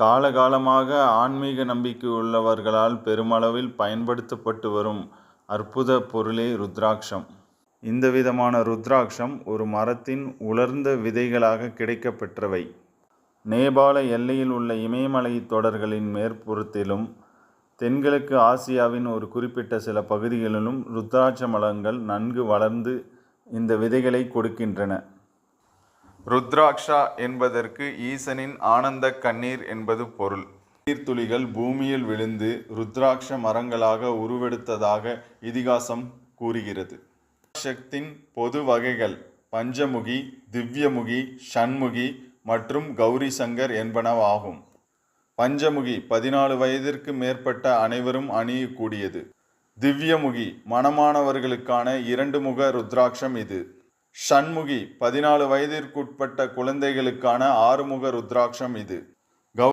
காலகாலமாக ஆன்மீக நம்பிக்கை உள்ளவர்களால் பெருமளவில் பயன்படுத்தப்பட்டு வரும் அற்புத பொருளே ருத்ராட்சம். இந்த விதமான ருத்ராட்சம் ஒரு மரத்தின் உலர்ந்த விதைகளாக கிடைக்கப்பெற்றவை. நேபாள எல்லையில் உள்ள இமயமலை தொடர்களின் மேற்புறத்திலும் தென்கிழக்கு ஆசியாவின் ஒரு குறிப்பிட்ட சில பகுதிகளிலும் ருத்ராட்ச மலங்கள் நன்கு வளர்ந்து இந்த விதைகளை கொடுக்கின்றன. ருத்ராட்சா என்பதற்கு ஈசனின் ஆனந்த கண்ணீர் என்பது பொருள். நீர்த்துளிகள் பூமியில் விழுந்து ருத்ராட்ச மரங்களாக உருவெடுத்ததாக இதிகாசம் கூறுகிறது. சக்தின் பொது வகைகள் பஞ்சமுகி திவ்யமுகி ஷண்முகி மற்றும் கௌரி சங்கர் என்பனவாகும். பஞ்சமுகி பதினாலு வயதிற்கு மேற்பட்ட அனைவரும் அணியக்கூடியது. திவ்யமுகி மணமானவர்களுக்கான இரண்டு முக ருத்ராட்சம் இது. ஷண்முகி பதினாலு வயதிற்குட்பட்ட குழந்தைகளுக்கான ஆறுமுக ருத்ராட்சம் இது.